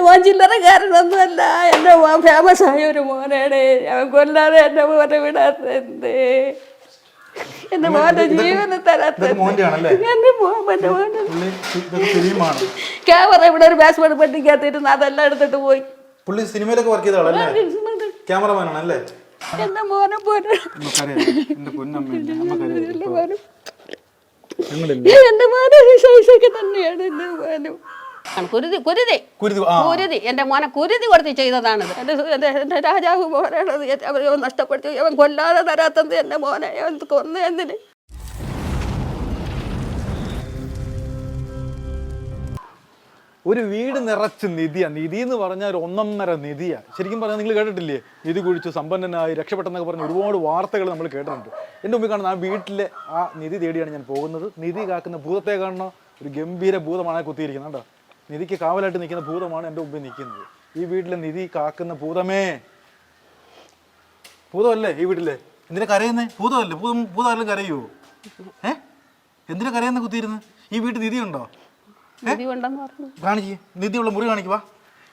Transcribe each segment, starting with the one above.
എന്റെ മോൻ ചില്ലറക്കാരനൊന്നുമല്ല എന്റെ മോൻ ഫേമസ് ആയ ഒരു മോനാണ്. അവൻ കൊല്ലാതെ എന്റെ മോനെ വിടാത്തത് എന്റെ മോന്റെ ജീവനെ എന്റെ മോൻ എന്റെ മോന്റെ ഫിലിമാണ് ക്യാമറ ഇവിടെ ഒരു ബാസ്മെന്റ് പെട്ടിക്കകത്തിരുന്ന് അതെല്ലാം എടുത്തിട്ട് പോയി. പുള്ളി സിനിമയിലൊക്കെ വർക്ക് ചെയ്ത ആളല്ലേ? എന്റെ മോനെ പോലെ എന്റെ മോനും. തന്നെയാണ് എന്റെ മോനും. കുരുതി കുരുതി. കുരുതി എന്റെ മോനെ കുരുതി കൊടുത്ത് ചെയ്തതാണ് എന്റെ എന്റെ രാജാവ് പോരാണത്. അവരെ നഷ്ടപ്പെടുത്തി. അവൻ കൊല്ലാതെ തരാത്തത് എന്റെ മോനെ. അവൻ കൊന്നു എന്തിന്? ഒരു വീട് നിറച്ച് നിധിയാ. നിധി എന്ന് പറഞ്ഞാൽ ഒരു ഒന്നൊന്നര നിധിയാ. ശരിക്കും പറഞ്ഞാൽ നിങ്ങൾ കേട്ടിട്ടില്ലേ? നിധി കുഴിച്ചു സമ്പന്നനായി രക്ഷപ്പെട്ടെന്നൊക്കെ പറഞ്ഞ് ഒരുപാട് വാർത്തകൾ നമ്മൾ കേട്ടിട്ടുണ്ട്. എന്റെ മുമ്പിൽ കാണുന്ന ആ വീട്ടിലെ ആ നിധി തേടിയാണ് ഞാൻ പോകുന്നത്. നിധി കാക്കുന്ന ഭൂതത്തെ കാണുന്ന ഒരു ഗംഭീര ഭൂതമാണ് കുത്തിയിരിക്കുന്നത്. കേട്ടോ നിധിക്ക് കാവലായിട്ട് നിൽക്കുന്ന ഭൂതമാണ് എന്റെ മുമ്പിൽ നിൽക്കുന്നത്. ഈ വീട്ടിലെ നിധി കാക്കുന്ന ഭൂതമേ. ഭൂതമല്ലേ ഈ വീട്ടിലെ? എന്തിനെ കരയുന്നേ? ഭൂതമല്ലേ? ഭൂതം ഭൂതമല്ലേ കരയുമോ ഏ? എന്തിനാ കരയുന്ന കുത്തിയിരുന്ന്? ഈ വീട്ടിൽ നിധി ഉണ്ടോ? കാണിക്ക്. നിധിയുള്ള മുറി കാണിക്കുക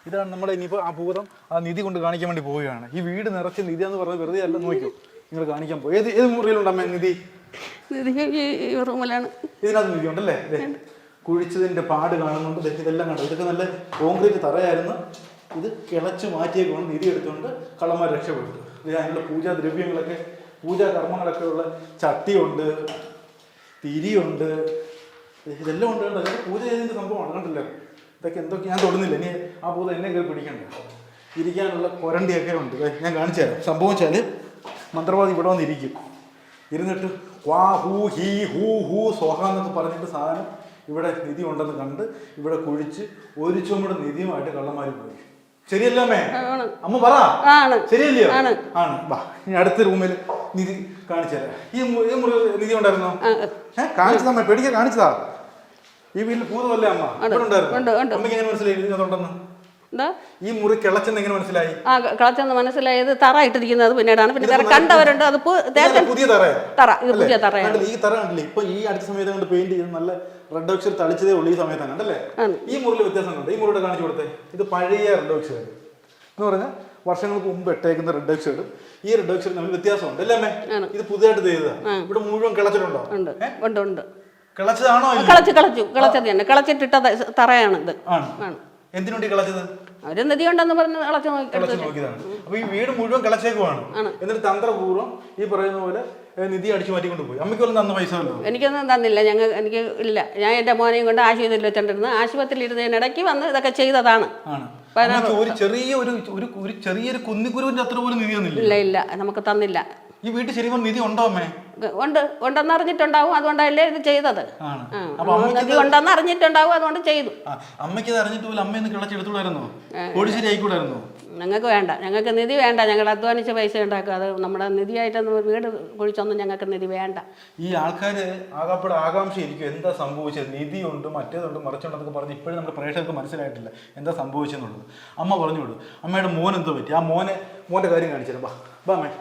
ഇതാണ് നമ്മുടെ ഇനിയിപ്പോൾ ആ ഭൂതം. ആ നിധി കൊണ്ട് കാണിക്കാൻ വേണ്ടി പോവുകയാണ്. ഈ വീട് നിറച്ച് നിധി എന്ന് പറഞ്ഞത് വെറുതെ അല്ല നോക്കൂ നിങ്ങൾ കാണിക്കാൻ പോയി ഏത് ഏത് മുറിയിലുണ്ടമ്മേ നിധി? നിധി റൂമിലാണ് ഇതിനകത്ത് നിധി ഉണ്ടല്ലേ ദേ, കുഴിച്ചതിന്റെ പാട് കാണുന്നുണ്ട്. ദേ, ഇതെല്ലാം കണ്ടു? ഇതൊക്കെ നല്ല കോൺക്രീറ്റ് തറയായിരുന്നു. ഇത് കിളച്ച് മാറ്റിയേക്കൊണ്ട് നിധി എടുത്തുകൊണ്ട് കള്ളന്മാർ രക്ഷപ്പെട്ടു അതിനുള്ള പൂജാ ദ്രവ്യങ്ങളൊക്കെ പൂജാ കർമ്മങ്ങളൊക്കെ ഉള്ള ചട്ടിയുണ്ട് തിരിയുണ്ട്. ഇതെല്ലാം ഉണ്ട് കണ്ടോ? പൂജ ചെയ്തതിന്റെ സംഭവമാണ് കണ്ടല്ലോ? ഇതൊക്കെ എന്തൊക്കെ ഞാൻ തൊടുന്നില്ല. ഇനി ആ പൂജ എന്നെ കയറി പിടിക്കണ്ട. ഇരിക്കാനുള്ള കൊരണ്ടിയൊക്കെ ഉണ്ട്. ഞാൻ കാണിച്ചു തരാം. സംഭവം വെച്ചാൽ മന്ത്രവാദി ഇവിടെ വന്നിരിക്കും. ഇരുന്നിട്ട് വാ ഹൂ ഹീ ഹൂ ഹൂ സ്വഹ എന്നൊക്കെ പറഞ്ഞിട്ട് സാധനം ഇവിടെ നിധി ഉണ്ടെന്ന് കണ്ട് ഇവിടെ കുഴിച്ച് ഒരു ചുമട് നിധിയുമായിട്ട് കള്ളന്മാർ പോയി. ശരിയല്ലേ അമ്മേ? അമ്മ പറ. ശരിയല്ലയോ? ആണ്. വാ ഇനി അടുത്ത റൂമിൽ നിധി കാണിച്ചു തരാം. ഈ മുറി നിധി ഉണ്ടായിരുന്നോ? ഏഹ് കാണിച്ചതമ്മ പേടിക്കാൻ കാണിച്ചതാ. ഈ വീട്ടിൽ പൂതമല്ലേ അമ്മ? ഇവിടെ ഉണ്ടായിരുന്നു? ഉണ്ട്, ഉണ്ട്. അമ്മയ്ക്ക് എങ്ങനെ മനസ്സിലായി ഇതിനകത്തുണ്ടെന്ന് എന്താ? ഈ മുറി കിളച്ചെന്ന് എങ്ങനെ മനസ്സിലായി? ആ കിളച്ചെന്ന് മനസ്സിലായത് തറ ഇട്ടിരിക്കുന്നത് പിന്നീടാണ്. പിന്നെ വേറെ കണ്ടവരുണ്ട്. അത് പുതിയ തറ തറ ഇത് പുതിയ തറയാണ്. ഈ തറ കണ്ടില്ലേ? ഇപ്പൊ ഈ അടുത്ത സമയത്ത് കൊണ്ട് പെയിന്റ് ചെയ്ത് നല്ല റെഡ് ഓക്സൈഡ് തളിച്ചതേ ഉള്ളൂ ഈ സമയത്താണ് കണ്ടല്ലേ. ഈ മുറിയിൽ വ്യത്യാസം കണ്ടോ? ഈ മുറിയുടെ കാണിച്ചു കൊടുത്തേ. ഇത് പഴയ റെഡ് ഓക്സൈഡ് എന്ന് പറഞ്ഞാൽ വർഷങ്ങൾക്ക് മുമ്പ് ഇട്ടേക്കുന്ന റെഡ് ഓക്സൈഡ് ഈ റെഡ് ഓക്സൈഡ് തമ്മിൽ വ്യത്യാസമുണ്ട് അല്ലേ അമ്മേ? ഇത് പുതിയതായിട്ട് ചെയ്തതാണ് ഇവിടെ മുഴുവൻ കിളച്ചിട്ടുണ്ടോ? ഉണ്ട്. ഉണ്ട് കിളച്ചതാണോ കിളച്ചു കിളച്ചു കിളച്ചത് തന്നെ. കിളച്ചിട്ടിട്ട തറയാണ് ഇത്. ആണ്. എന്തിനുവേണ്ടി കിളച്ചത്? അവർ നദി ഉണ്ടെന്ന് പറഞ്ഞ് കിളച്ചു നോക്കി. കിളച്ച് നോക്കിയതാണ്. അപ്പൊ ഈ വീട് മുഴുവൻ കിളച്ചേക്കുവാണ്. എന്നിട്ട് തന്ത്രപൂർവം ഈ പറയുന്ന പോലെ നിധി അടിച്ചു മാറ്റിക്കൊണ്ട് പോയി അമ്മയ്ക്ക് തന്ന പൈസ എനിക്കൊന്നും തന്നില്ല. ഞങ്ങൾ എനിക്ക് ഇല്ല. ഞാൻ എന്റെ മോനെയും കൊണ്ട് ആശുപത്രിയിൽ വെച്ചിട്ടിരുന്നു ആശുപത്രിയിൽ ഇരുന്നതിനിടയ്ക്ക് വന്ന് ഇതൊക്കെ ചെയ്തതാണ്. ഒരു ചെറിയ ഒരു ഒരു ചെറിയൊരു കുന്നിക്കുരുവിന്റെ അത്ര പോലും നിധി തന്നില്ല ഇല്ല ഇല്ല. നമുക്ക് തന്നില്ല. ഈ വീട്ടിൽ ശരിക്കും നിധി ഉണ്ടോ അമ്മേ? ഉണ്ട്. ഉണ്ടെന്ന് അറിഞ്ഞിട്ടുണ്ടാവും അതുകൊണ്ടല്ലേ ഇത് ചെയ്തത്. നദി ഉണ്ടെന്ന് അറിഞ്ഞിട്ടുണ്ടാവും അതുകൊണ്ട് ചെയ്തു. അമ്മയ്ക്ക് ഇത് അറിഞ്ഞിട്ട് പോലും അമ്മയൊന്ന് കിളച്ചെടുത്തുകൂടായിരുന്നോ കോടിശ്ശേരി ആയിക്കൂടായിരുന്നോ? ഞങ്ങൾക്ക് വേണ്ട. ഞങ്ങൾക്ക് നിധി വേണ്ട. ഞങ്ങൾ അധ്വാനിച്ച് പൈസ ഉണ്ടാക്കുക. അത് നമ്മുടെ നിധിയായിട്ടൊന്നും വീട് കുഴിച്ചൊന്നും ഞങ്ങൾക്ക് നിധി വേണ്ട. ഈ ആൾക്കാര് ആകാപ്പെടെ ആകാംക്ഷ ഇരിക്കും എന്താ സംഭവിച്ചത്? നിധി ഉണ്ട് മറ്റേതുണ്ട് മറിച്ചുണ്ടെന്നൊക്കെ പറഞ്ഞ് ഇപ്പോഴും നമ്മുടെ പ്രേക്ഷകർക്ക് മനസ്സിലായിട്ടില്ല. എന്താ സംഭവിച്ചെന്നുള്ളത്. അമ്മ പറഞ്ഞു വിടും. അമ്മയുടെ മോൻ എന്തോ പറ്റി? ആ മോനെ മോന്റെ കാര്യം കാണിച്ചു ബാ ബാ അമ്മേ.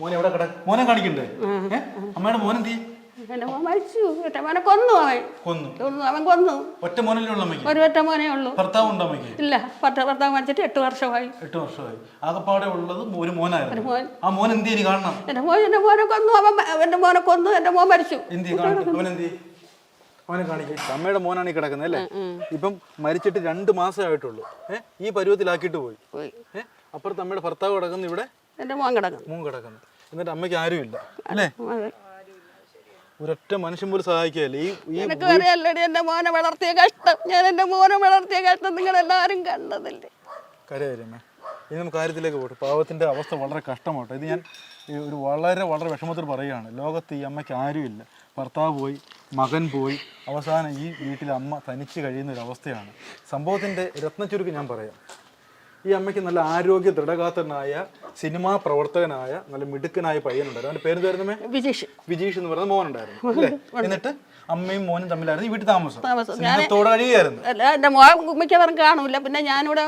മോനെ എവിടെ കിട മോനെ കാണിക്കണ്ടേ? അമ്മയുടെ മോൻ എന്ത്? മോൻ മരിച്ചു. മോനെ കൊന്നു അവൻ. കൊന്നു. കൊന്നു അവൻ കൊന്നു. ഒറ്റ മോനല്ലേ ഉള്ളു അമ്മയ്ക്ക്? ഒരു ഒറ്റ മോനേ ഉള്ളൂ. ഭർത്താവ് ഉണ്ടോ അമ്മയ്ക്ക്? ഇല്ല ഭർത്ത ഭർത്താവ് മരിച്ചിട്ട് എട്ട് വർഷമായി. എട്ട് വർഷമായി. ആകപ്പാടെ ഉള്ളത് ഒരു മോനായിരുന്നു. മോൻ. ആ മോൻ എന്ത് കാണണം? എന്റെ മോൻ എന്റെ മോനെ കൊന്നു. അവൻ എന്റെ എന്റെ മോനെ കൊന്നു. എന്റെ മോൻ മരിച്ചു. എന്ത് ചെയ്യും കാണിക്കും അവൻ എന്ത് അവനെ കാണിക്കും. അമ്മയുടെ മോനാണ് ഈ കിടക്കുന്നത് അല്ലേ? ഇപ്പം മരിച്ചിട്ട് രണ്ട് മാസമായിട്ടുള്ളൂ ഏഹ് ഈ പരുവത്തിലാക്കിയിട്ട് പോയി. പോയി. ഏഹ് അപ്പുറത്ത് അമ്മയുടെ ഭർത്താവ് കിടക്കുന്നു ഇവിടെ. എന്റെ മോൻ കിടക്കുന്നു. മോൻ കിടക്കുന്നു. എന്നിട്ട് അമ്മയ്ക്ക് ആരുമില്ല. അല്ലേ. ഒരൊറ്റ മനുഷ്യൻ പോലും സഹായിക്കുകയല്ലേ. ഈ നിനക്ക് അറിയാലടി എന്റെ മോനെ വളർത്തിയ കഷ്ടം. ഞാൻ എന്റെ മോനെ വളർത്തിയ കഷ്ടം നിങ്ങൾ എല്ലാരും കണ്ടതല്ലേ കരയമ്മേ ഇനി നമുക്ക് കാര്യത്തിലേക്ക് പോട്ടെ. പാവത്തിന്റെ അവസ്ഥ വളരെ കഷ്ടമാട്ടെ. ഇത് ഞാൻ ഈ ഒരു വളരെ വളരെ വിഷമത്തിൽ പറയുകയാണ്. ലോകത്ത് ഈ അമ്മയ്ക്ക് ആരുമില്ല. ഭർത്താവ് പോയി മകൻ പോയി. അവസാനം ഈ വീട്ടിൽ അമ്മ തനിച്ച് കഴിയുന്ന ഒരു അവസ്ഥയാണ്. സംഭവത്തിന്റെ രത്നച്ചുരുക്ക് ഞാൻ പറയാം. ഈ അമ്മയ്ക്ക് നല്ല ആരോഗ്യ ദൃഢഗാത്രനായ സിനിമാ പ്രവർത്തകനായ നല്ല മിടുക്കനായ പയ്യനുണ്ടായിരുന്നു. അവന്റെ പേര് തരുന്നേ വിജീഷ്. വിജീഷ് എന്ന് പറയുന്ന മോനുണ്ടായിരുന്നു. അല്ലേ? എന്നിട്ട് അമ്മയും മോനും തമ്മിലായിരുന്നു ഈ വീട്ടിൽ താമസം. എന്റെ സ്നേഹത്തോടെ മോൻ മിക്കവാറും കാണൂല. പിന്നെ ഞാനിവിടെ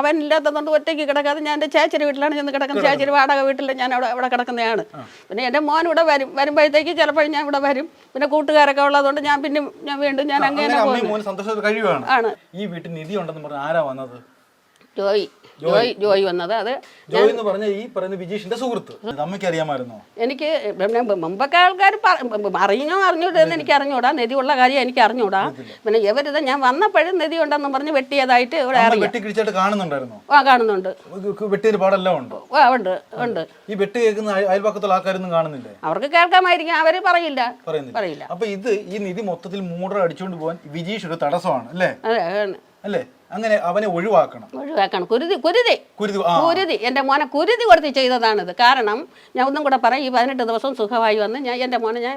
അവൻ ഇല്ലാത്തതുകൊണ്ട് ഒറ്റയ്ക്ക് കിടക്കാതെ ഞാൻ എന്റെ ചേച്ചിയുടെ വീട്ടിലാണ് ചെന്ന് കിടക്കുന്നത്. ചേച്ചിയുടെ വാടക വീട്ടിൽ ഞാൻ അവിടെ അവിടെ കിടക്കുന്നതാണ്. പിന്നെ എന്റെ മോൻ ഇവിടെ വരും. വരുമ്പോഴത്തേക്ക് ചിലപ്പോൾ ഞാൻ ഇവിടെ വരും. പിന്നെ കൂട്ടുകാരൊക്കെ ഉള്ളതുകൊണ്ട് ഞാൻ പിന്നെ ഞാൻ വീണ്ടും ഞാൻ അങ്ങനെ ആണ്. ഈ വീട്ടിൽ നിധി ഉണ്ടെന്ന് പറഞ്ഞാൽ ആരാ വന്നത്? ജോയി. ജോയി. ജോയി വന്നത്. അത് ജോയ് എന്ന് പറഞ്ഞ ഈ പറയുന്ന വിജീഷിന്റെ സുഹൃത്ത്. അമ്മയ്ക്ക് അറിയാമായിരുന്നോ? എനിക്ക് മുമ്പൊക്കെ ആൾക്കാർ അറിഞ്ഞോ അറിഞ്ഞൂടെന്ന് എനിക്ക് അറിഞ്ഞൂടാ. നദി ഉള്ള കാര്യം എനിക്ക് അറിഞ്ഞൂടാ. പിന്നെ ഇവരിത് ഞാൻ വന്നപ്പോഴും നിധി ഉണ്ടെന്ന് പറഞ്ഞ് വെട്ടിയതായിട്ട് ഇവിടെ അമ്മ കാണുന്നുണ്ടായിരുന്നു? ആ കാണുന്നുണ്ട്. വെട്ടിയൊരു പാടെല്ലാം ഉണ്ടോ? ആ ഉണ്ട് ഉണ്ട്. ഈ വെട്ട് കേൾക്കുന്ന അയ- അയൽപക്കത്തുള്ള ആൾക്കാരൊന്നും കാണുന്നില്ലേ? അവർക്ക് കേൾക്കാമായിരിക്കും. അവർ പറയില്ല. പറയില്ല. അപ്പൊ ഇത് ഈ നിധി മൊത്തത്തിൽ മൂടർ അടിച്ചുകൊണ്ട് പോകാൻ വിജീഷ് ഒരു തടസ്സമാണ് അല്ലേ. അല്ലേ? അങ്ങനെ അവനെ ഒഴിവാക്കണം. ഒഴിവാക്കണം. കുരുതി കുരുതി. കുരുതി എന്റെ മോനെ കുരുതി കൊടുത്ത് ചെയ്തതാണിത്. കാരണം ഞാൻ ഒന്നും കൂടെ പറയാം ഈ പതിനെട്ട് ദിവസം സുഖമായി വന്ന് ഞാൻ എന്റെ മോനെ ഞാൻ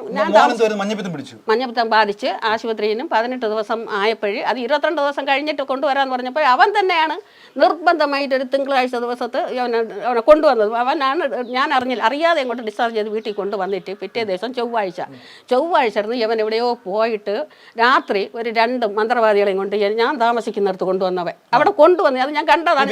മഞ്ഞപ്പിത്തം പിടിച്ചു. മഞ്ഞപ്പിത്തം ബാധിച്ച് ആശുപത്രിയിലും പതിനെട്ട് ദിവസം ആയപ്പോഴും അത് ഇരുപത്തിരണ്ട് ദിവസം കഴിഞ്ഞിട്ട് കൊണ്ടുവരാന്ന് പറഞ്ഞപ്പോൾ അവൻ തന്നെയാണ് നിർബന്ധമായിട്ട് ഒരു തിങ്കളാഴ്ച ദിവസത്ത് അവനെ അവനെ കൊണ്ടുവന്നത്. അവനാണ് ഞാൻ അറിഞ്ഞില്ല. അറിയാതെ ഇങ്ങോട്ട് ഡിസ്ചാർജ് ചെയ്ത് വീട്ടിൽ കൊണ്ടുവന്നിട്ട് പിറ്റേ ദിവസം ചൊവ്വാഴ്ച. ചൊവ്വാഴ്ച ഇരുന്ന് ഇവൻ എവിടെയോ പോയിട്ട് രാത്രി ഒരു രണ്ട് മന്ത്രവാദികളെയും കൊണ്ട് ഞാൻ താമസിക്കുന്നിടത്ത് കൊണ്ടുവന്നവൻ. അവിടെ കൊണ്ടുവന്ന് അത് ഞാൻ കണ്ടതാണ്.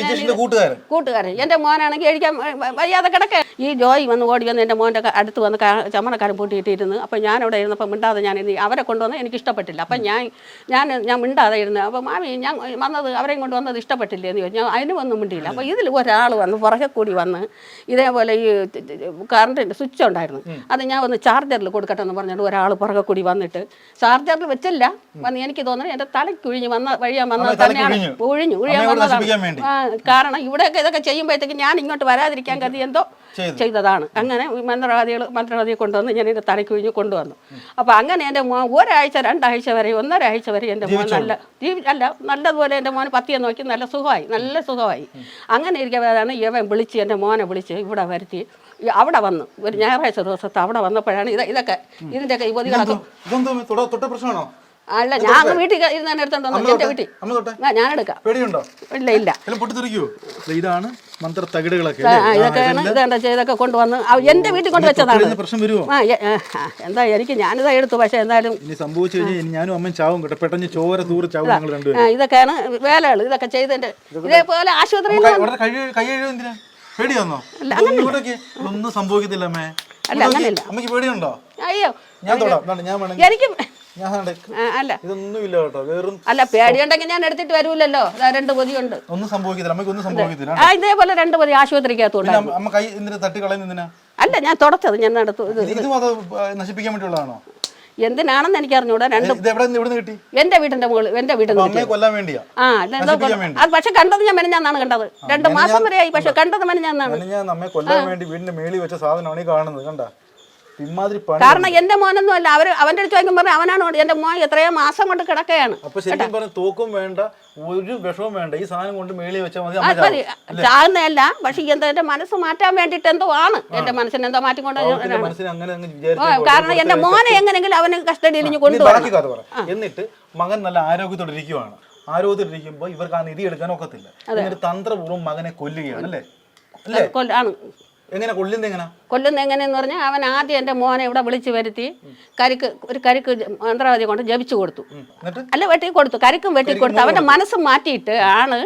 കൂട്ടുകാരൻ. എന്റെ മോനാണെങ്കിൽ കഴിക്കാൻ വയ്യാതെ കിടക്കെ. ഈ ജോയി വന്ന് ഓടി വന്ന് എന്റെ മോന്റെ അടുത്ത് വന്ന് ചമ്മണക്കാരൻ പൂട്ടിയിട്ടിരുന്നു. അപ്പം ഞാൻ അവിടെ ഇരുന്നപ്പോൾ മിണ്ടാതെ ഞാൻ അവരെ കൊണ്ടുവന്ന് എനിക്ക് ഇഷ്ടപ്പെട്ടില്ല. അപ്പം ഞാൻ ഞാൻ ഞാൻ മിണ്ടാതെ ഇരുന്നു അപ്പോൾ മാമി ഞാൻ വന്നത് അവരെയും കൊണ്ട് വന്നത് ഇഷ്ടപ്പെട്ടില്ലേ? എന്ന് ചോദിച്ചു. ഞാൻ അതിനും ഒന്നും മിണ്ടിയില്ല. അപ്പോൾ ഇതിൽ ഒരാൾ വന്ന് പുറകെ കൂടി വന്ന് ഇതേപോലെ ഈ കറണ്ടിന്റെ സ്വിച്ച് ഉണ്ടായിരുന്നു. അത് ഞാൻ വന്ന് ചാർജറിൽ കൊടുക്കട്ടെ എന്ന് പറഞ്ഞിട്ട് ഒരാൾ പുറകെ കൂടി വന്നിട്ട് ചാർജറിൽ വെച്ചില്ല. വന്ന് എനിക്ക് തോന്നുന്നു എന്റെ തലയ്ക്കുഴിഞ്ഞ് വന്ന വഴിയാ വന്നത് തന്നെയാണ്. ഒഴിഞ്ഞു. ഒഴിഞ്ഞു ഒഴിയാൻ വന്നതാണ്. കാരണം ഇവിടെയൊക്കെ ഇതൊക്കെ ചെയ്യുമ്പോഴത്തേക്ക് ഞാൻ ഇങ്ങോട്ട് വരാതിരിക്കാൻ കരുതി എന്തോ ചെയ്തതാണ്. അങ്ങനെ മന്ത്രവാദികൾ മന്ത്രവാദിയെ കൊണ്ടുവന്ന് ഞാൻ എന്റെ തലയ്ക്ക് ഒഴിഞ്ഞ് കൊണ്ടുവന്നു. അപ്പോൾ അങ്ങനെ എന്റെ മോൻ ഒരാഴ്ച രണ്ടാഴ്ച വരെ ഒന്നരാഴ്ച വരെ എന്റെ മോൻ നല്ല അല്ല നല്ലതുപോലെ എന്റെ മോൻ പത്തിയെ നോക്കി നല്ല സുഖമായി നല്ല സുഖമായി. അങ്ങനെ ഇരിക്കുന്നതാണ് ഇവൻ വിളിച്ച് എന്റെ മോനെ വിളിച്ച് ഇവിടെ വരുത്തി. അവിടെ വന്നു. ഒരു ഞായറാഴ്ച ദിവസത്തെ അവിടെ വന്നപ്പോഴാണ് ഇത് ഇതൊക്കെ ഇതിന്റെയൊക്കെ യുവതികളൊക്കെ തൊട്ട പ്രശ്നമാണോ അല്ല ഞാൻ അങ്ങ് വീട്ടിൽ ഇരുന്ന് തന്നെ എടുത്തോണ്ട് എന്റെ വീട്ടിൽ. ഞാൻ എടുക്കാം. പേടിയുണ്ടോ? ഇല്ല ഇല്ല. ഇതാണ് മന്ത്ര തകിടുകളൊക്കെ ഇതൊക്കെ കൊണ്ടുവന്ന് എന്റെ വീട്ടിൽ കൊണ്ട് വെച്ചതാണ് പൊട്ടിക്കഴിഞ്ഞാൽ പ്രശ്നം വരുമോ എന്താ എനിക്ക് ഞാനിതാ എടുത്തു പക്ഷെ എന്തായാലും ഇനി സംഭവിച്ചു കഴിഞ്ഞാൽ ഞാനും അമ്മയും ചാവും കേട്ടോ. പെട്ടെന്ന് ചോര തൂറ് ചാവും ഞങ്ങൾ രണ്ടുപേരും. ഇതൊക്കെയാണ് വേലകൾ. ഇതൊക്കെ ചെയ്തതിന്റെ ഇതേപോലെ ആശുപത്രിയിൽ എന്തിനാ? പേടിയാന്നോ ഒന്നും സംഭവിക്കത്തില്ല അമ്മേ. അല്ല, അങ്ങനെയല്ല. പേടിയുണ്ടോ? അയ്യോ. ഞാൻ തൊടാം. ഞാൻ വേണമെങ്കിൽ അല്ല. ഇതൊന്നുമില്ല കേട്ടോ. വേറും അല്ല പേടിയുണ്ടെങ്കിൽ ഞാൻ എടുത്തിട്ട് വരൂലല്ലോ. രണ്ട് പൊതിയുണ്ട്. ഒന്നും സംഭവിക്കത്തില്ല. നമുക്ക് ഒന്നും സംഭവിക്കത്തില്ല. ആ ഇതേപോലെ രണ്ട് പൊതി ആശുപത്രിക്കകത്തോട്ട് അമ്മ കൈ എന്തിനാ തട്ടി കളയുന്ന അല്ല ഞാൻ തുടച്ചത് ഞാൻ നടത്തു ഇത് നശിപ്പിക്കാൻ വേണ്ടിയുള്ളതാണോ? എന്തിനാണെന്ന് എനിക്ക് അറിഞ്ഞൂടാ രണ്ട് കിട്ടി? എന്റെ വീടിന്റെ മുകളിൽ എന്റെ വീടിന്റെ കൊല്ലാൻ വേണ്ടിയാ? ആ അത് പക്ഷെ കണ്ടത് ഞാൻ മെനഞ്ഞാന്നാണ് കണ്ടത്. രണ്ട് മാസം വരെയായി പക്ഷെ കണ്ടത് മെനഞ്ഞാന്നാണ്. കൊല്ലാൻ വേണ്ടി വീടിന്റെ മേളി വെച്ച സാധനമാണ് ഈ കാണുന്നത്. കണ്ട? കാരണം എന്റെ മോനൊന്നും അല്ല. അവർ അവന്റെ അടുത്ത് ചോദിക്കും പറഞ്ഞു അവനാണ്? എന്റെ മോൻ എത്രയോ മാസം കൊണ്ട് കിടക്കുകയാണ്. തോക്കും വേണ്ട ഒരു വിഷവും വേണ്ട. ഈ സാധനം കൊണ്ട് മേളി വെച്ചാൽ മതി. ചാകുന്നതല്ല പക്ഷെ എന്താ എന്റെ മനസ്സ് മാറ്റാൻ വേണ്ടിട്ട് എന്തോ ആണ്. എന്റെ മനസ്സിന് എന്തോ മാറ്റിക്കൊണ്ട് കാരണം എന്റെ മോനെ എങ്ങനെങ്കിലും അവന് കസ്റ്റഡിയിൽ എന്നിട്ട് മകൻ നല്ല ആരോഗ്യത്തോടെ ഇരിക്കുവാണ്. ആരോഗ്യത്തോടെ ഇവർക്ക് ആ നിധി എടുക്കാൻ ഒക്കത്തില്ല. എന്നിട്ട് തന്ത്രപൂർവം മകനെ കൊല്ലുകയാണ് അല്ലേ? അല്ലേ കൊല്ല- ആണ്. എങ്ങനെ കൊല്ലുന്ന എങ്ങനെ? കൊല്ലുന്ന എങ്ങനെയെന്ന് പറഞ്ഞാൽ അവൻ ആദ്യം എന്റെ മോനെ ഇവിടെ വിളിച്ചു വരുത്തി കരിക്ക് ഒരു കരിക്ക് മന്ത്രവാദി കൊണ്ട് ജപിച്ചു കൊടുത്തു. അല്ല വെട്ടി കൊടുത്തു. കരിക്കും വെട്ടി കൊടുത്തു. അവന്റെ മനസ്സ് മാറ്റിയിട്ട് ആണ്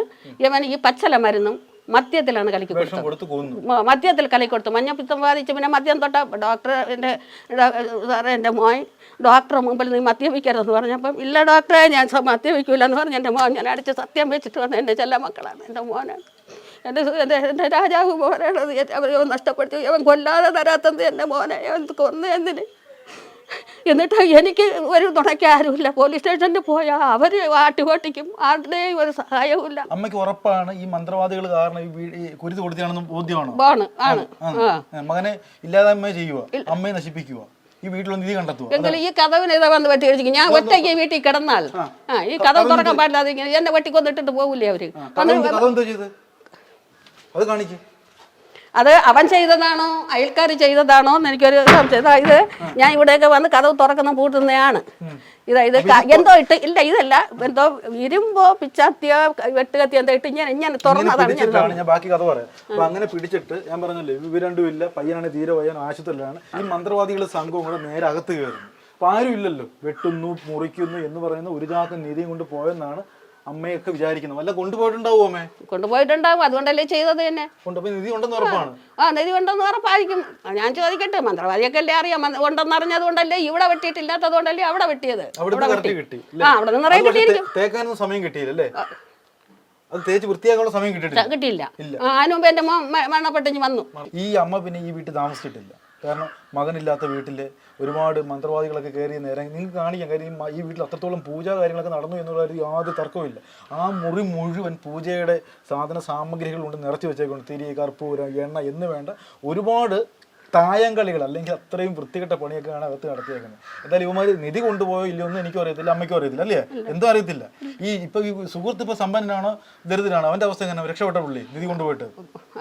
ഇവൻ ഈ പച്ചല മരുന്നും മദ്യത്തിലാണ് കലക്കി കൊടുത്തത്. മദ്യത്തിൽ കലക്കി കൊടുത്തു. മഞ്ഞപ്പിത്തം ബാധിച്ച് പിന്നെ മദ്യം തൊട്ട ഡോക്ടർ എന്റെ സാറേ എന്റെ മോൻ ഡോക്ടറെ മുമ്പിൽ നീ മദ്യപിക്കരുതെന്ന് പറഞ്ഞപ്പം ഇല്ല ഡോക്ടറെ ഞാൻ മദ്യം മദ്യപിക്കൂല എന്ന് പറഞ്ഞ് എന്റെ മോൻ ഞാൻ അടിച്ച് സത്യം വെച്ചിട്ട് വന്ന എന്റെ ചെല്ല മക്കളാണ്. എന്റെ മോനാണ്. എന്റെ രാജാവ് മോനാണത് അവരെ നഷ്ടപ്പെടുത്തി. അവൻ കൊല്ലാതെ തരാത്തത് എന്റെ മോനെ അവൻ കൊന്ന എന്തിന്? എന്നിട്ട് എനിക്ക് ഒരു തുണയ്ക്കാരുമില്ല പോലീസ് സ്റ്റേഷനിൽ പോയാൽ അവർ ആട്ടുപാട്ടിക്കും. ആരുടെയും ഒരു സഹായവുമില്ല. അമ്മയ്ക്ക് ഉറപ്പാണ് ഈ മന്ത്രവാദികൾ കാരണം കുരുതി കൊടുത്തിയാണെന്ന് ബോധ്യമാണോ? ആണ് ആണ്. മകനെ ഇല്ലാതായ്മ ചെയ്യുക അമ്മയെ നശിപ്പിക്കുക ഈ വീട്ടിലൊന്നും കണ്ടെത്തുക ഈ കഥവിന് ഇതാ വന്ന് വെട്ടി ഞാൻ ഒറ്റയ്ക്ക് വീട്ടിൽ കിടന്നാൽ ആ. ഈ കഥ തുറക്കാൻ പാടില്ലാതെ എന്നെ വെട്ടി കൊന്നിട്ടിട്ട് പോകില്ലേ അവർ അത് കാണിക്ക്. അത് അവൻ ചെയ്തതാണോ അയൽക്കാർ ചെയ്തതാണോ എന്ന് എനിക്കൊരു സംശയം. ഇത് ഞാൻ ഇവിടെയൊക്കെ വന്ന് കഥ തുറക്കുന്ന പൂട്ടുന്നതാണ് ഇതാ ഇത് എന്തോ ഇട്ട് ഇല്ല ഇതല്ല. എന്തോ ഇരുമ്പോ പിച്ചാത്തിയോ വെട്ടുകത്തിയോ എന്തോ ഇട്ട് ഞാൻ ഇങ്ങനെ തുറന്നതാണ് ഞാൻ ബാക്കി കഥ പറയാം. അപ്പൊ അങ്ങനെ പിടിച്ചിട്ട് ഞാൻ പറഞ്ഞല്ലോ ഇവ രണ്ടും ഇല്ല പയ്യനാണ് തീരെ പയ്യൻ ആശുപത്രിയിലാണ്. ഈ മന്ത്രവാദികളുടെ സംഘവും കൂടെ നേരെ അകത്ത് കയറുന്നു. അപ്പൊ ആരും ഇല്ലല്ലോ. വെട്ടുന്നു മുറിക്കുന്നു എന്ന് പറയുന്ന ഒരു ചാക്ക് നീതിയും കൊണ്ട് പോയെന്നാണ് അമ്മയൊക്കെ വിചാരിക്കുന്നു. വല്ല കൊണ്ടുപോയിട്ടുണ്ടാവും അമ്മേ? കൊണ്ടുപോയിട്ടുണ്ടാവും. അതുകൊണ്ടല്ലേ ചെയ്തത് തന്നെ. കൊണ്ടുപോയി നിധി ഉണ്ടെന്ന് ഉറപ്പാണ്. ആ നിധി ഉണ്ടെന്ന് ഉറപ്പായിരിക്കും. ഞാൻ ചോദിക്കട്ടെ മന്ത്രവാദിയൊക്കെ അല്ലേ അറിയാം ഉണ്ടെന്ന് അറിഞ്ഞത് കൊണ്ടല്ലേ ഇവിടെ വെട്ടിയിട്ടില്ലാത്തത് കൊണ്ടല്ലേ അവിടെ വെട്ടിയത്? ആ അവിടെ നിറയെ കിട്ടിയിരിക്കും. തേക്കാനൊന്നും സമയം കിട്ടിയില്ലല്ലേ അത് തേച്ച് വൃത്തിയാക്കാനുള്ള സമയം കിട്ടിയിട്ടില്ല. കിട്ടിയില്ല. അതിന് മുമ്പ് എന്റെ മോൻ മ- വന്നു. ഈ അമ്മ പിന്നെ ഈ വീട്ടിൽ താമസിച്ചിട്ടില്ല. കാരണം മകനില്ലാത്ത വീട്ടിൽ ഒരുപാട് മന്ത്രവാദികളൊക്കെ കയറി നേരം നിങ്ങൾക്ക് കാണിക്കാം കാര്യം ഈ വീട്ടിൽ അത്രത്തോളം പൂജ കാര്യങ്ങളൊക്കെ നടന്നു എന്നുള്ള ഒരു യാതൊരു തർക്കവുമില്ല ആ മുറി മുഴുവൻ പൂജയുടെ സാധന സാമഗ്രികൾ കൊണ്ട് നിറച്ചു വെച്ചേക്കൊണ്ട് തിരി കർപ്പൂരം എണ്ണ എന്ന് വേണ്ട. ഒരുപാട് തായങ്കളികൾ അല്ലെങ്കിൽ അത്രയും വൃത്തികെട്ട പണിയൊക്കെയാണ് അകത്ത് നടത്തിയേക്കുന്നത്. എന്തായാലും ഇവമാര് നിധി കൊണ്ടുപോയോ ഇല്ലയോ ഒന്നും എനിക്കും അറിയത്തില്ല അമ്മയ്ക്കും അറിയത്തില്ല അല്ലേ? എന്തോ അറിയത്തില്ല. ഈ ഇപ്പൊ ഈ സുഹൃത്ത് ഇപ്പൊ സമ്പന്നനാണോ ദരിദ്രനാണോ? അവന്റെ അവസ്ഥ എങ്ങനെ രക്ഷപ്പെട്ട പുള്ളി നിധി കൊണ്ടുപോയിട്ട്.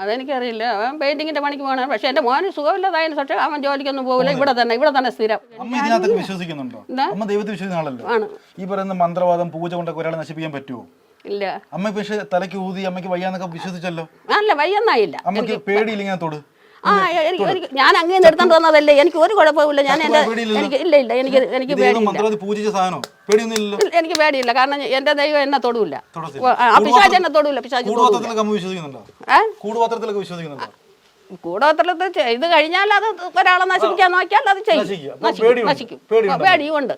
അതെനിക്കറിയില്ല. അവൻ പെയിന്റിങ്ങിന്റെ പണിക്ക് പോകണം. പക്ഷെ എന്റെ മോന് സുഖമില്ലാതായ പക്ഷേ അവൻ ജോലിക്കൊന്നും പോകില്ല ഇവിടെ തന്നെ ഇവിടെ തന്നെ സ്ഥിരം. അമ്മ ഇതിനകത്തൊക്കെ വിശ്വസിക്കുന്നുണ്ടോ? അമ്മ ദൈവത്തെ വിശ്വസിക്കുന്ന ആളല്ലോ ഈ പറയുന്ന മന്ത്രവാദം പൂജ കൊണ്ടൊക്കെ ഒരാളെ നശിപ്പിക്കാൻ പറ്റുമോ ഇല്ല. അമ്മ പക്ഷെ തലയ്ക്ക് ഊതി അമ്മയ്ക്ക് വയ്യാന്നൊക്കെ വിശ്വസിച്ചല്ലോ? അല്ല വയ്യെന്നായില്ല. അമ്മയ്ക്ക് ഇങ്ങനെ തൊട്. ആ എനിക്ക് എനിക്ക് ഞാൻ അങ്ങനെ നിർത്താൻ വന്നതല്ലേ? എനിക്ക് ഒരു കുഴപ്പമില്ല ഞാൻ എന്റെ എനിക്ക് ഇല്ല ഇല്ല. എനിക്ക് എനിക്ക് പേടിയില്ല. എനിക്ക് പേടിയില്ല. കാരണം എന്റെ ദൈവം എന്നെ തൊടൂല്ല. പിശാച് എന്നെ തൊടൂല്ല പിശാച് തൊടൂല ചെയ്ത് കഴിഞ്ഞാൽ അത് ഒരാളെ നശിപ്പിക്കാൻ നോക്കിയാൽ അത് ചെയ്യും. നശിക്കും. നശിക്കും, പേടിയുണ്ട്.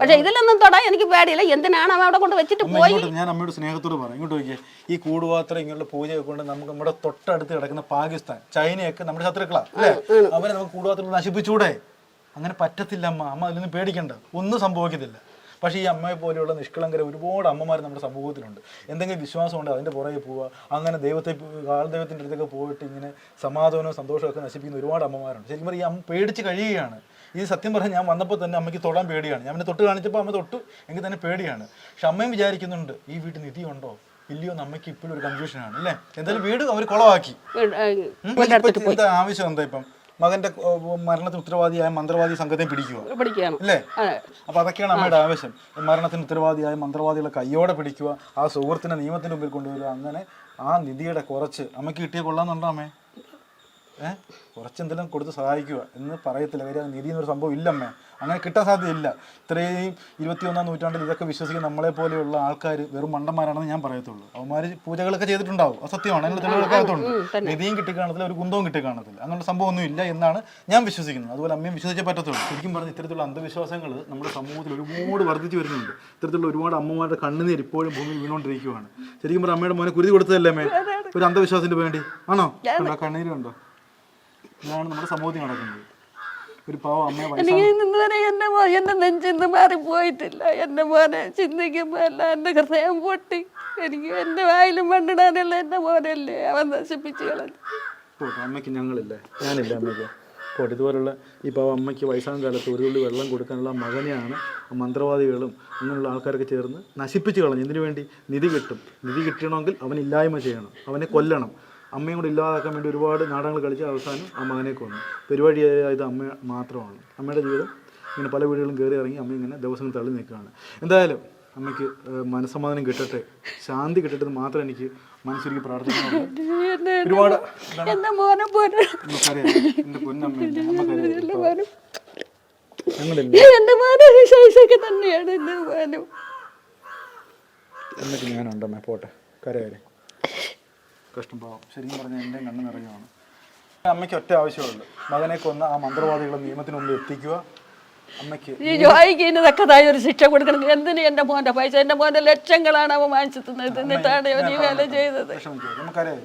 പക്ഷെ ഇതിലൊന്നും തൊടാൻ എനിക്ക് പേടിയില്ല. എന്തിനാണ് അവൻ അവിടെ കൊണ്ട് വെച്ചിട്ട് പോയി? ഞാൻ അമ്മയുടെ സ്നേഹത്തോട് പറയാം. ഇങ്ങോട്ട് നോക്കിയേ. ഈ കൂടുപാത്രം ഇങ്ങനെയുള്ള പൂജയൊക്കെ കൊണ്ട് നമുക്ക് നമ്മുടെ തൊട്ടടുത്ത് കിടക്കുന്ന പാകിസ്ഥാൻ ചൈനയൊക്കെ നമ്മുടെ ശത്രുക്കളാ അല്ലേ? അവരെ നമുക്ക് കൂടുപാത്രം നശിപ്പിച്ചൂടെ അങ്ങനെ പറ്റത്തില്ല അമ്മ. അമ്മ അതിൽ നിന്ന് പേടിക്കണ്ട. ഒന്നും സംഭവിക്കത്തില്ല. പക്ഷേ ഈ അമ്മയെ പോലെയുള്ള നിഷ്കളങ്കര ഒരുപാട് അമ്മമാർ നമ്മുടെ സമൂഹത്തിലുണ്ട്. എന്തെങ്കിലും വിശ്വാസം ഉണ്ട്? അതിന്റെ പുറകെ പോവുക. അങ്ങനെ ദൈവത്തെ കാൽദൈവത്തിന്റെ അടുത്തൊക്കെ പോയിട്ട് ഇങ്ങനെ സമാധാനവും സന്തോഷമൊക്കെ നശിപ്പിക്കുന്ന ഒരുപാട് അമ്മമാരുണ്ട്. ശരിക്കും പറഞ്ഞാൽ ഈ അമ്മ പേടിച്ച് കഴിയുകയാണ്. ഇത് സത്യം പറഞ്ഞാൽ ഞാൻ വന്നപ്പോൾ തന്നെ അമ്മയ്ക്ക് തൊടാൻ പേടിയാണ്. ഞാൻ പിന്നെ തൊട്ട് കാണിച്ചപ്പോൾ അമ്മ തൊട്ടു. എങ്കിൽ തന്നെ പേടിയാണ്. പക്ഷെ അമ്മയും വിചാരിക്കുന്നുണ്ട് ഈ വീട്ടിൽ നിധി ഉണ്ടോ? ഇല്ലയോ അമ്മയ്ക്ക് ഇപ്പോഴും ഒരു കൺഫ്യൂഷനാണ് അല്ലേ? എന്തായാലും വീട് അവർ കുളവാക്കി ആവശ്യം എന്താ ഇപ്പം? മകന്റെ മരണത്തിന് ഉത്തരവാദിയായ മന്ത്രവാദി സംഘത്തെ പിടിക്കുക. പിടിക്കുകയാണ് അല്ലേ അപ്പൊ അതൊക്കെയാണ് അമ്മയുടെ ആവശ്യം. മരണത്തിന് ഉത്തരവാദിയായ മന്ത്രവാദികളെ കയ്യോടെ പിടിക്കുക ആ സുഹൃത്തിനെ നിയമത്തിന്റെ മുമ്പിൽ കൊണ്ടുവരിക അങ്ങനെ ആ നിധിയുടെ കുറച്ച് അമ്മയ്ക്ക് കിട്ടിയ കൊള്ളാന്നുണ്ടോ അമ്മേ? ഏഹ് കുറച്ച് എന്തെങ്കിലും കൊടുത്ത് സഹായിക്കുക എന്ന് പറയത്തില്ല. കാര്യം നീതി നിധി എന്നൊരു സംഭവം ഇല്ലമ്മേ. അങ്ങനെ കിട്ടാൻ സാധ്യതയില്ല. ഇത്രയും ഇരുപത്തിയൊന്നാം നൂറ്റാണ്ടിൽ ഇതൊക്കെ വിശ്വസിക്കുന്ന നമ്മളെ പോലെയുള്ള ആൾക്കാർ വെറും മണ്ടന്മാരാണെന്ന് ഞാൻ പറയത്തുള്ളൂ. അവന്മാർ പൂജകളൊക്കെ ചെയ്തിട്ടുണ്ടാവും. അത് സത്യമാണ്. അതിനുള്ള തെളിവുകളൊക്കെ അകത്തുണ്ട്. നിധിയും കിട്ടി കാണത്തില്ല ഒരു കുന്തവും കിട്ടി കാണത്തില്ല സംഭവം ഒന്നും ഇല്ല എന്നാണ് ഞാൻ വിശ്വസിക്കുന്നത്. അതുപോലെ അമ്മയും വിശ്വസിച്ചേ പറ്റത്തുള്ളൂ. ശരിക്കും പറഞ്ഞ ഇത്തരത്തിലുള്ള അന്ധവിശ്വാസങ്ങൾ നമ്മുടെ സമൂഹത്തിൽ ഒരുപാട് വർദ്ധിച്ചു വരുന്നുണ്ട്. ഇത്തരത്തിലുള്ള ഒരുപാട് അമ്മമാരുടെ കണ്ണുനീർ ഇപ്പോഴും ഭൂമിയിൽ വീണുകൊണ്ടിരിക്കുകയാണ് ശരിക്കും പറഞ്ഞാൽ അമ്മയുടെ മോനെ കുരുതി കൊടുത്തതല്ലേ അമ്മേ? ഒരു അന്ധവിശ്വാസത്തിന് വേണ്ടി. ആണോ? കണ്ണീരുണ്ടോ? ഇതാണ് നമ്മുടെ സമൂഹത്തിൽ നടക്കുന്നത്. ഒരു പാവം അമ്മയെ വയസ്സാണ് എനിക്ക് ഇന്നുവരെ എന്റെ മോ എന്റെ നെഞ്ചിന്ന് മാറിപ്പോയിട്ടില്ല എന്റെ മോനെ ചിന്തിക്കുമ്പോൾ എല്ലാം എന്റെ ഹൃദയം പൊട്ടി. എനിക്ക് എന്റെ വായിലും മണ്ണിടാനുള്ള എന്റെ മോനല്ലേ അവൻ നശിപ്പിച്ച് കളഞ്ഞു പോട്ടെ അമ്മയ്ക്ക് ഞങ്ങളില്ലേ? ഞാനില്ല അമ്മയ്ക്ക്? പോട്ടെ ഇതുപോലുള്ള ഈ പാവം അമ്മയ്ക്ക് വയസ്സാം കാലത്ത് ഒരു ഉള്ളി വെള്ളം കൊടുക്കാനുള്ള മകനെയാണ് മന്ത്രവാദികളും അങ്ങനെയുള്ള ആൾക്കാരൊക്കെ ചേർന്ന് നശിപ്പിച്ച് കളഞ്ഞു. ഇതിനു വേണ്ടി നിധി കിട്ടും. നിധി കിട്ടണമെങ്കിൽ അവൻ ഇല്ലായ്മ ചെയ്യണം. അവനെ കൊല്ലണം. അമ്മയും കൂടെ ഇല്ലാതാക്കാൻ വേണ്ടി ഒരുപാട് നാടകങ്ങൾ കളിച്ച് അവസാനം ആ മകനെ കൊന്നു. പരിപാടിയായത് അമ്മ മാത്രമാണ്. അമ്മയുടെ ജീവിതം ഇങ്ങനെ പല വീടുകളും കയറി ഇറങ്ങി അമ്മ ഇങ്ങനെ ദിവസങ്ങൾ തള്ളി നിൽക്കുകയാണ്. എന്തായാലും അമ്മയ്ക്ക് മനസ്സമാധാനം കിട്ടട്ടെ. ശാന്തി കിട്ടട്ടെ എന്ന് മാത്രം എനിക്ക് മനസ്സിലേക്ക് പ്രാർത്ഥിക്കുന്നു ഒരുപാട് എന്റെ പൊന്നമ്മ തന്നെയാണ് എന്റെ മോനും. എന്നൊക്കെ ഞാനുണ്ടമ്മേ. പോട്ടെ. കരയാരെ. കഷ്ടം പാവം ശരിക്കും പറഞ്ഞാൽ എന്റെ കണ്ണ് നിറയുവാണ്. അമ്മയ്ക്ക് ഒറ്റ ആവശ്യമുള്ളൂ മകനെ കൊന്ന ആ മന്ത്രവാദികളെ നിയമത്തിന് മുമ്പ് എത്തിക്കുക. അമ്മയ്ക്ക് ഈ ജോയിക്ക് ഇനി ഒരു ശിക്ഷ കൊടുക്കണം. എന്തിന് എന്റെ മോന്റെ പൈസ? എന്റെ മോന്റെ ലക്ഷങ്ങളാണ് അവൻ വാങ്ങിച്ചു തന്നത്. എന്നിട്ടാണ് അവൻ ഈ വേല ചെയ്തത്. വിഷമിക്കുക നമുക്കറിയാം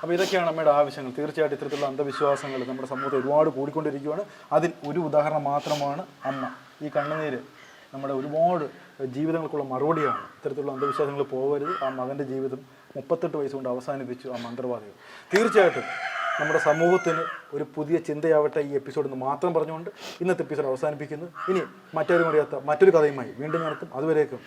അപ്പോൾ ഇതൊക്കെയാണ് അമ്മയുടെ ആവശ്യങ്ങൾ. തീർച്ചയായിട്ടും ഇത്തരത്തിലുള്ള അന്ധവിശ്വാസങ്ങൾ നമ്മുടെ സമൂഹത്തിൽ ഒരുപാട് കൂടിക്കൊണ്ടിരിക്കുകയാണ് അതിൽ ഒരു ഉദാഹരണം മാത്രമാണ് അമ്മ. ഈ കണ്ണുനീര് നമ്മുടെ ഒരുപാട് ജീവിതങ്ങൾക്കുള്ള മറുപടിയാണ്. ഇത്തരത്തിലുള്ള അന്ധവിശ്വാസങ്ങൾ പോകരുത്. ആ മകന്റെ ജീവിതം മുപ്പത്തെട്ട് വയസ്സ് കൊണ്ട് അവസാനിപ്പിച്ചു ആ മന്ത്രവാദികൾ. തീർച്ചയായിട്ടും നമ്മുടെ സമൂഹത്തിന് ഒരു പുതിയ ചിന്തയാവട്ടെ ഈ എപ്പിസോഡ് എന്ന് മാത്രം പറഞ്ഞുകൊണ്ട് ഇന്നത്തെ എപ്പിസോഡ് അവസാനിപ്പിക്കുന്നു. ഇനി മറ്റൊരു അറിയാത്ത മറ്റൊരു കഥയുമായി വീണ്ടും നടത്തും അതുവരേക്കും